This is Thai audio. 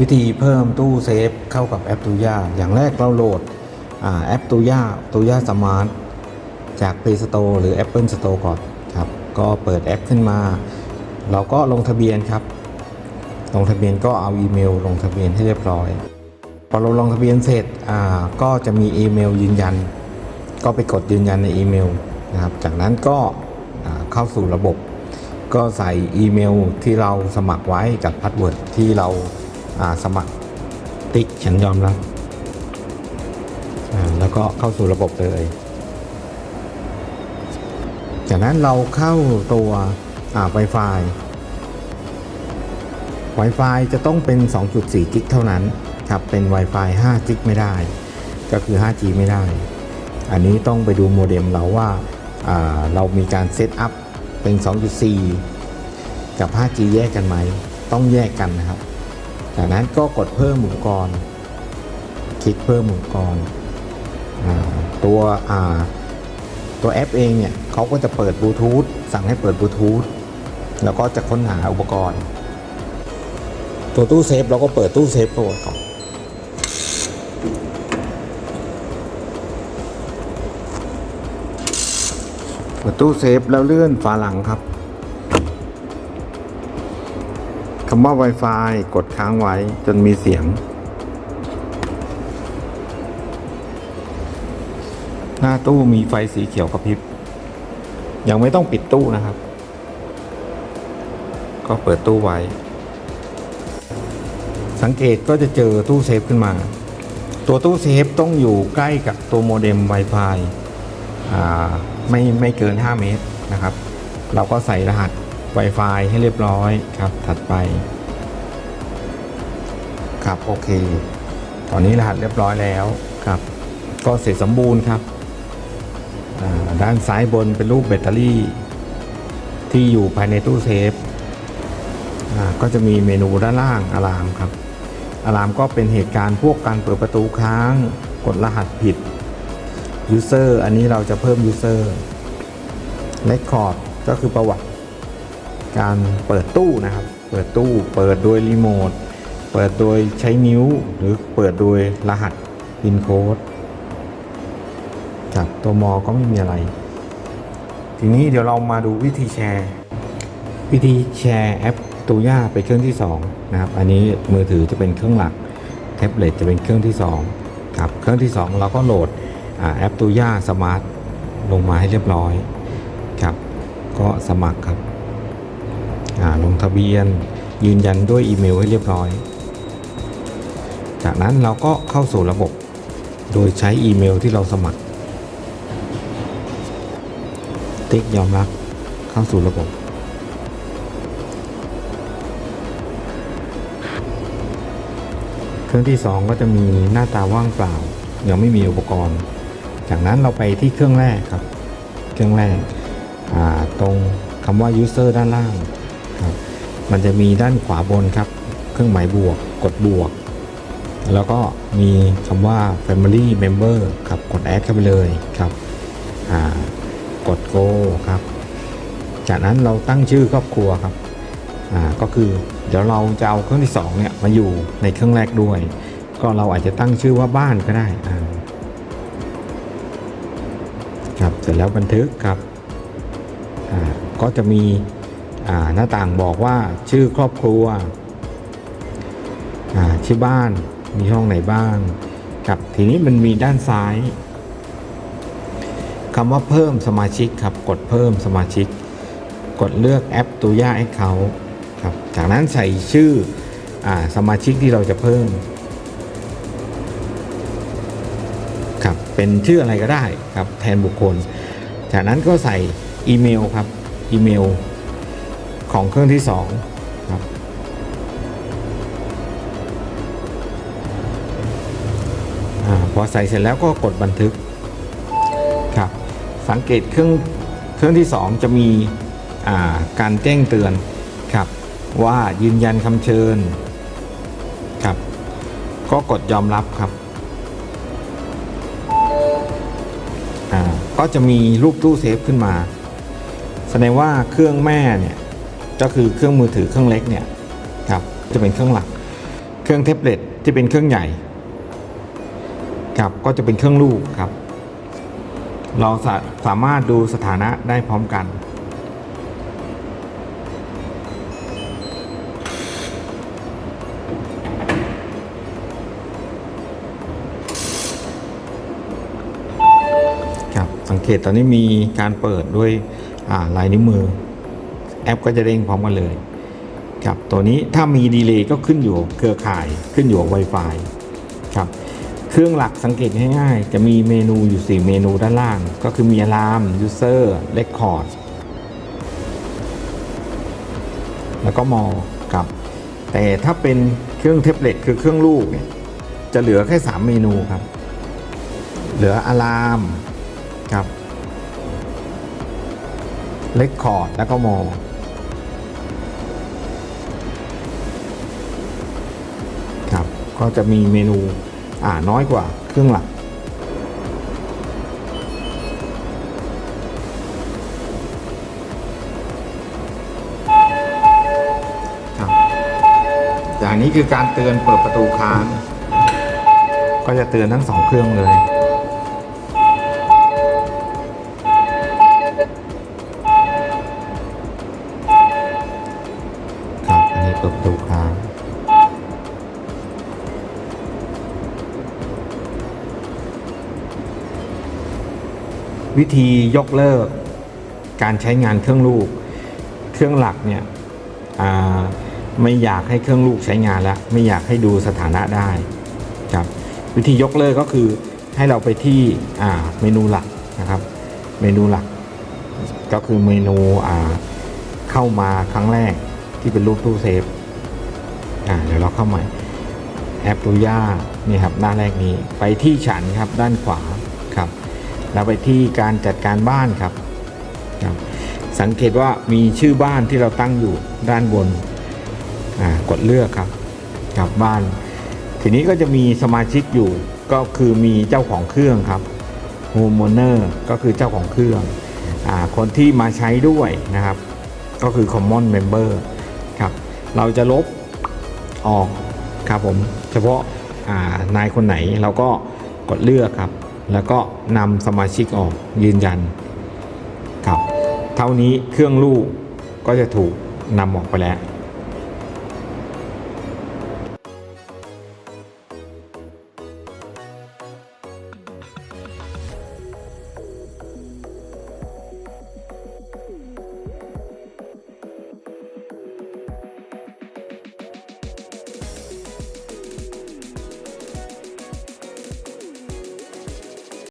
วิธีเพิ่มตู้เซฟเข้ากับแอปตูย่าอย่างแรกเราโหลดอแอปตูย่าตูย่าสมาร์ทจาก Play Store หรือ Apple Store ก่อนครับ ก็เปิดแอปขึ้นมา เราก็ลงทะเบียนครับ ลงทะเบียนก็เอาอีเมล ลงทะเบียนให้เรียบร้อย พอเราลงทะเบียนเสร็จก็จะมีอีเมลยืนยัน ก็ไปกดยืนยันในอีเมลนะครับ จากนั้นก็เข้าสู่ระบบ ก็ใส่อีเมลที่เราสมัครไว้กับพาสเวิร์ดที่เรา สมัครติ๊กฉันยอมรับแล้วก็เข้าสู่ระบบเลย จากนั้นเราเข้าตัวอ่า Wi-Fi Wi-Fi จะต้องเป็น 2.4 กิกเท่านั้นครับเป็น Wi-Fi 5 กิกไม่ได้ ก็คือ 5G ไม่ได้ อันนี้ต้องไปดูโมเด็มเราว่าอ่าเรามีการเซตอัพเป็น 2.4 กับ 5G แยกกันไหม ต้องแยกกันนะครับ จากนั้นก็กดเพิ่มอุปกรณ์ คลิกเพิ่มอุปกรณ์ตัวตัวแอปเองเนี่ยเขาก็จะเปิดบลูทูธสั่งให้เปิดบลูทูธแล้วก็จะค้นหาอุปกรณ์ ตัวตู้เซฟเราก็เปิดตู้เซฟก่อนก่อนเปิดตู้เซฟแล้วเลื่อนฝาหลังครับ คำว่า Wi-Fi กดค้างไว้จนมีเสียง หน้าตู้มีไฟสีเขียวกระพริบ ยังไม่ต้องปิดตู้นะครับ ก็เปิดตู้ไว้ สังเกตก็จะเจอตู้เซฟขึ้นมา ตัวตู้เซฟต้องอยู่ใกล้กับตัวโมเด็ม Wi-Fi ไม่ไม่เกิน 5 เมตรนะครับ เราก็ใส่รหัส Wi-Fi ให้เรียบร้อยครับถัดไป ครับโอเค ตอนนี้รหัสเรียบร้อยแล้วครับ ก็เสร็จสมบูรณ์ครับอ่าด้านซ้ายบนเป็นรูปแบตเตอรี่ ที่อยู่ภายในตู้เซฟอ่าก็จะมีเมนูด้านล่างอะลามครับอะลามก็เป็นเหตุการณ์พวกการเปิดประตูค้าง กดรหัสผิด user อันนี้เราจะเพิ่ม user record ก็คือประวัติ การเปิดตู้นะครับ เปิดตู้ เปิดโดยรีโมท เปิดโดยใช้นิ้ว หรือเปิดโดยรหัส pin code ครับตัวมอก็ไม่มีอะไร ทีนี้เดี๋ยวเรามาดูวิธีแชร์ วิธีแชร์แอปตูย่าไปเครื่องที่2นะครับ อันนี้มือถือจะเป็นเครื่องหลัก แท็บเล็ตจะเป็นเครื่องที่2ครับ เครื่องที่ 2 เราก็โหลดอแอปตูย่าสมาร์ทลงมาให้เรียบร้อยครับ ก็สมัครครับ ลงทะเบียน ยืนยันด้วยอีเมลให้เรียบร้อย จากนั้นเราก็เข้าสู่ระบบ โดยใช้อีเมลที่เราสมัคร ติ๊กยอมรับเข้าสู่ระบบเครื่องที่ 2 ก็จะมีหน้าตาว่างเปล่า ยังไม่มีอุปกรณ์ จากนั้นเราไปที่เครื่องแรกครับ เครื่องแรกอ่าตรงคำว่า user ด้านล่าง มันจะมีด้านขวาบนครับ เครื่องหมายบวกกดบวก แล้วก็มีคำว่า family member ครับกด add เข้าไปเลยครับกด go ครับ จากนั้นเราตั้งชื่อครอบครัวครับก็คือเดี๋ยวเราจะเอาเครื่องที่2เนี่ยมาอยู่ในเครื่องแรกด้วย ก็เราอาจจะตั้งชื่อว่าบ้านก็ได้ครับเสร็จแล้วบันทึกครับก็จะมี หน้าต่างบอกว่าชื่อครอบครัวชื่อบ้านมีห้องไหนบ้างครับทีนี้มันมีด้านซ้ายคำว่าเพิ่มสมาชิกครับกดเพิ่มสมาชิก กดเลือกแอปตัวย่าให้เขาครับจากนั้นใส่ชื่ออาสมาชิกที่เราจะเพิ่มครับเป็นชื่ออะไรก็ได้ครับแทนบุคคล จากนั้นก็ใส่อีเมลครับอีเมล ของเครื่องที่สองครับอพอใส่เสร็จแล้วก็กดบันทึกครับสังเกตเครื่องเครื่องที่ 2 จะมีาการแจ้งเตือนครับว่ายืนยันคำเชิญครับก็กดยอมรับครับก็จะมีรูปตู้เซฟขึ้นมา แสดงว่าเครื่องแม่เนี่ย ก็คือเครื่องมือถือเครื่องเล็กเนี่ยครับจะเป็นเครื่องหลัก เครื่องเทบเล็ตที่เป็นเครื่องใหญ่ครับก็จะเป็นเครื่องลูกครับ เราสาสามารถดูสถานะได้พร้อมกัน ครับสังเกตตอนนี้มีการเปิดด้วยลายนิ้วมือ แอปก็จะเด้งพร้อมกันเลยครับตัวนี้ถ้ามีดีเลย์ก็ขึ้นอยู่เครือข่ายขึ้นอยู่กับ Wi-Fi ครับเครื่องหลักสังเกตง่ายๆ จะมีเมนูอยู่ 4 เมนูด้านล่าง ก็คือมี Alarm User Record แล้วก็มอครับ แต่ถ้าเป็นเครื่องเทบเล็ตคือเครื่องลูกเนี่ยจะเหลือแค่ 3 เมนูครับ เหลืออะลามครับเลคคอร์ดแล้วก็มอ ก็จะมีเมนูอ่าน้อยกว่าเครื่องหลักครับอย่างนี้คือการเตือนเปิดประตูค้าง ก็จะเตือนทั้งสองเครื่องเลยครับอันนี้เปิดประตู วิธียกเลิก การใช้งานเครื่องลูก เครื่องหลักเนี่ยไม่อยากให้เครื่องลูกใช้งานแล้ว ไม่อยากให้ดูสถานะได้ครับวิธียกเลิกก็คือให้เราไปที่เมนูหลักนะครับ เมนูหลัก ก็คือเมนูเข้ามาครั้งแรกที่เป็นรูปตู้เซฟอ่าเดี๋ยวเราเข้าใหมาแอปตูย่านี่ครับหน้าแรกนี้ไปที่ฉันครับด้านขวาครับ แล้วไปที่การจัดการบ้านครับครับ สังเกตว่ามีชื่อบ้านที่เราตั้งอยู่ด้านบนกดเลือกครับกับบ้าน ทีนี้ก็จะมีสมาชิกอยู่ก็คือมีเจ้าของเครื่องครับ homeowner ก็คือเจ้าของเครื่องอคนที่มาใช้ด้วยนะครับ ก็คือ common member ครับเราจะลบออกครับผมเฉพาะนายคนไหนเราก็กดเลือกครับ แล้วก็นำสมาชิกออกยืนยันครับ เท่านี้เครื่องลูกก็จะถูกนำออกไปแล้ว